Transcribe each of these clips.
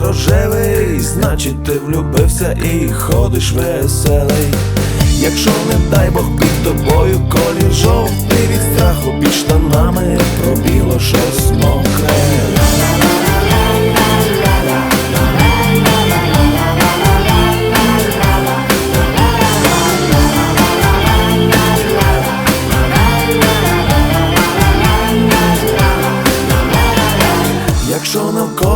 Рожевий, значить ти влюбився і ходиш веселий. Якщо не дай Бог під тобою колір жовтий від страху під штанами пробіло щось мокре. Якщо навколо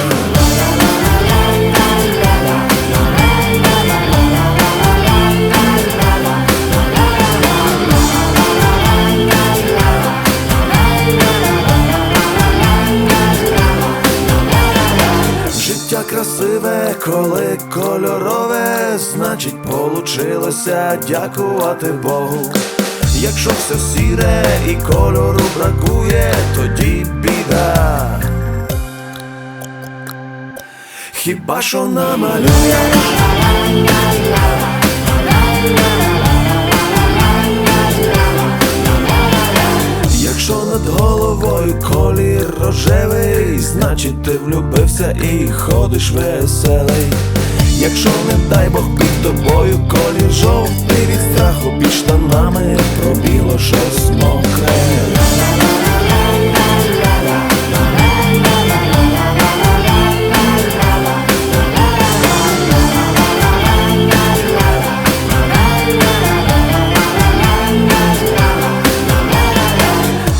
Життя красиве, коли кольорове, значить получилося дякувати Богу. Якщо все сіре і кольору бракує, тоді біда. Хіба що намалюєш? Якщо над головою колір рожевий, значить ти влюбився і ходиш веселий. Якщо не дай Бог під тобою колір жовтий від страху під штанами пробіло щось мокре.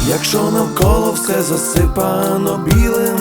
Якщо навколо все засипано білим,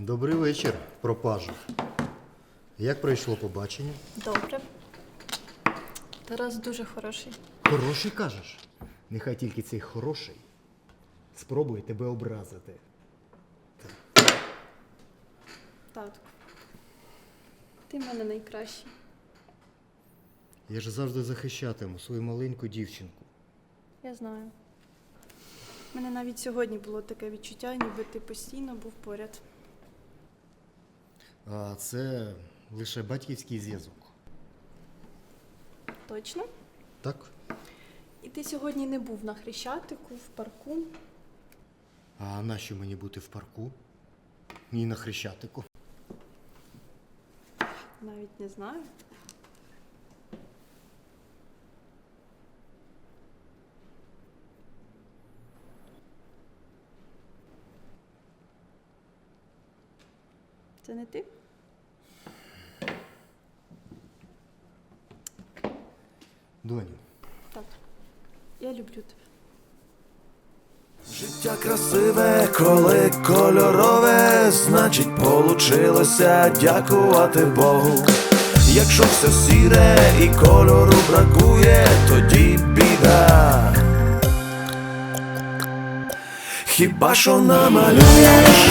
Добрий вечір, пропажу. Як пройшло побачення? Добре. Тарас дуже хороший. Хороший кажеш. Нехай тільки цей хороший спробує тебе образити. Татку. Ти в мене найкращий. Я ж завжди захищатиму свою маленьку дівчинку. Я знаю. У мене навіть сьогодні було таке відчуття, ніби ти постійно був поряд. Це лише батьківський зв'язок. Точно? Так? І ти сьогодні не був на хрещатику, в парку. А нащо мені бути в парку? Ні на хрещатику. Навіть не знаю. Це не ти? Доню, Так. Я люблю тебе. Життя красиве, коли кольорове, значить получилося дякувати Богу. Якщо все сіре і кольору бракує, тоді біда. Хіба що намалюєш